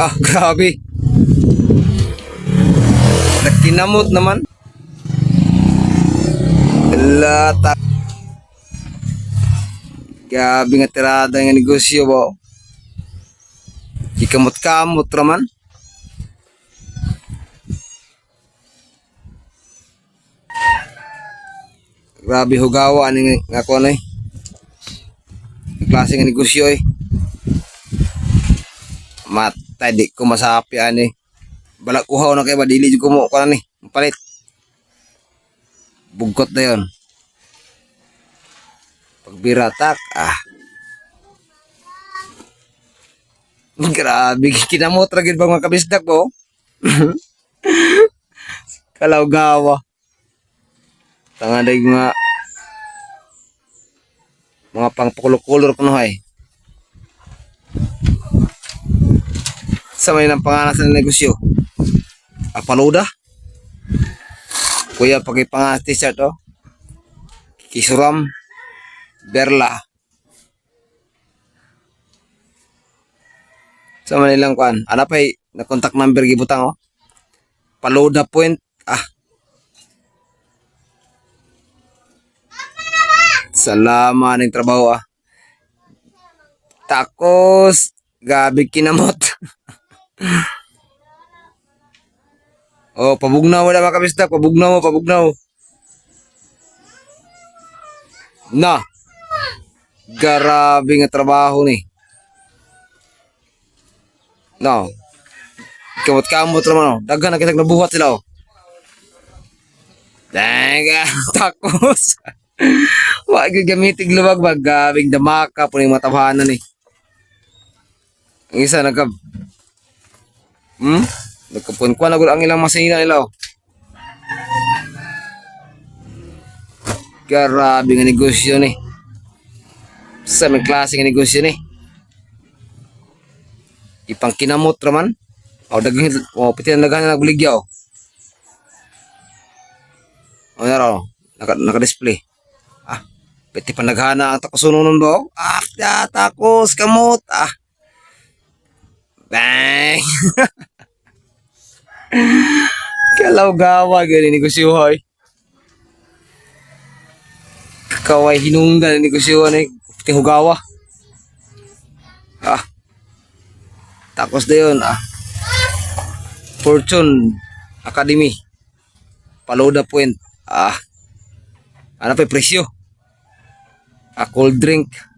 Ah, grabe. Nagkinamot naman. Lata. Grabe nga tirada nga negosyo ba. Ikamot-kamot raman. Grabe hugawa ani nga ko na eh. Klase nga negosyo eh. Matay di ko masapi ani. Balak uhaw na kay ba dili jud ko mo kana ni. Palit. Bugkot na yon. Pagbiratak ah. Grabe kinamot ra gid bang mga kabisdak po. Kalaw gawa. Tanga day mga mga pangpukulor-kulor kuno hay. Sa may ng pangalan sa negosyo. Apaluda. Kuya pagi pangalan t-shirt oh. Kisuram. Berla. Sa Manilang kuan. Ana pa na contact number gibutang oh. Paluda point. Ah. Salamat ng trabaho ah. Takos. Gabi kinamot. oh, pabugnaw na mga kabisdak. Pabugnaw mo, pabugnaw. Na. Grabe nga trabaho ni. No. Kamot-kamot naman oh. Daghan na kitag nabuhat sila oh. Daga, takos. Wag gamitig luwag bag gabing damaka po yung matabahanan ni. Ang isa nagka Hmm? Nagkapunkuan na gud ang ilang masina nila. Grabe nga negosyo ni. Sa may klase nga negosyo ni. Ipang kinamot raman. O daghan o piti na daghan na nagbuligya o. Naro, naka naka-display. Ah, piti pa naghana ang takusunon do. Ah, takos kamot. Ah. Bang. Kalaw gawa gani negosyo hoy. Kaway hinungdan ni negosyo ni piti hugawa. Ah. Takos na yun, ah. Fortune Academy. Paloda Point. Ah. Ano pa presyo? A cold drink.